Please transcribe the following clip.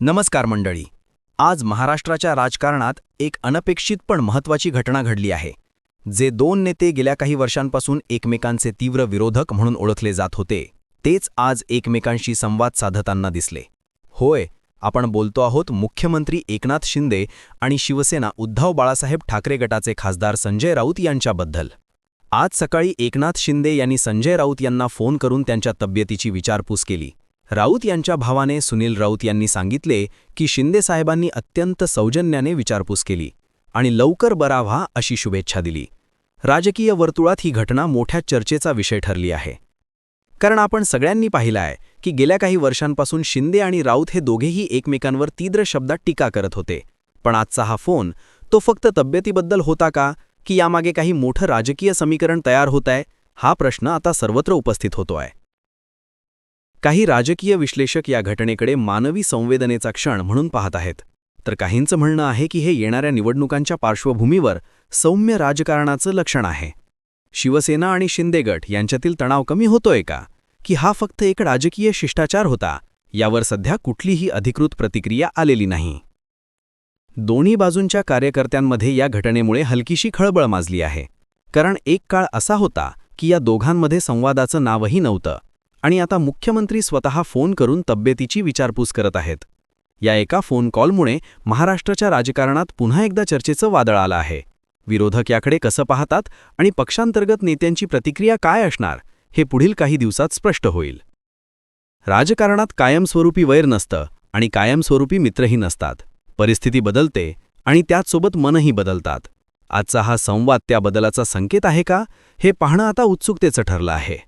नमस्कार मंडळी. आज महाराष्ट्राच्या राजकारणात एक अनपेक्षित पण महत्त्वाची घटना घडली आहे जे दोन नेते गेल्या काही वर्षांपासून एकमेकांचे तीव्र विरोधक म्हणून ओळखले जात होते. तेच आज एकमेकांशी संवाद साधताना दिसले. होय आपण बोलतो आहोत मुख्यमंत्री एकनाथ शिंदे आणि शिवसेना उद्धव बाळासाहेब ठाकरे गटाचे खासदार संजय राऊत यांच्याबद्दल. आज सकाळी एकनाथ शिंदे यांनी संजय राऊत यांना फोन करून त्यांच्या तब्येतीची विचारपूस केली. राऊत यांच्या भावाने सुनील राऊत यांनी सांगितले की शिंदे साहेबांनी अत्यंत सौजन्याने विचारपूस केली आणि लवकर बरा व्हा अशी शुभेच्छा दिली. राजकीय वर्तुळात ही घटना मोठ्या चर्चेचा विषय ठरली आहे. कारण आपण सगळ्यांनी पाहिलं आहे की गेल्या काही वर्षांपासून शिंदे आणि राऊत हे दोघेही एकमेकांवर तीव्र शब्दात टीका करत होते. पण आजचा हा फोन तो फक्त तब्येतीबद्दल होता का की यामागे काही मोठं राजकीय समीकरण तयार होत आहे हा प्रश्न आता सर्वत्र उपस्थित होतो आहे काही राजकीय विश्लेषक या घटनेकडे मानवी संवेदनेचा क्षण म्हणून पाहत आहेत. तर काहींचं म्हणणं आहे की हे येणाऱ्या निवडणुकांच्या पार्श्वभूमीवर सौम्य राजकारणाचं लक्षण आहे. शिवसेना आणि शिंदेगट यांच्यातील तणाव कमी होतोय का? की हा फक्त एक राजकीय शिष्टाचार होता? यावर सध्या कुठलीही अधिकृत प्रतिक्रिया आलेली नाही. दोन्ही बाजूंच्या कार्यकर्त्यांमध्ये या घटनेमुळे हलकीशी खळबळ माजली आहे. कारण एक काळ असा होता की या दोघांमध्ये संवादाचं नावही नव्हतं. आणि आता मुख्यमंत्री स्वतः फोन करून तब्येतीची विचारपूस करत आहेत. या एका फोन कॉलमुळे महाराष्ट्राच्या राजकारणात पुन्हा एकदा चर्चेचं वादळ आलं आहे. विरोधक याकडे कसं पाहतात आणि पक्षांतर्गत नेत्यांची प्रतिक्रिया काय असणार हे पुढील काही दिवसात स्पष्ट होईल. राजकारणात कायमस्वरूपी वैर नसतं आणि कायमस्वरूपी मित्रही नसतात. परिस्थिती बदलते आणि त्याचसोबत मनही बदलतात. आजचा हा संवाद त्या बदलाचा संकेत आहे का हे पाहणं आता उत्सुकतेचं ठरलं आहे.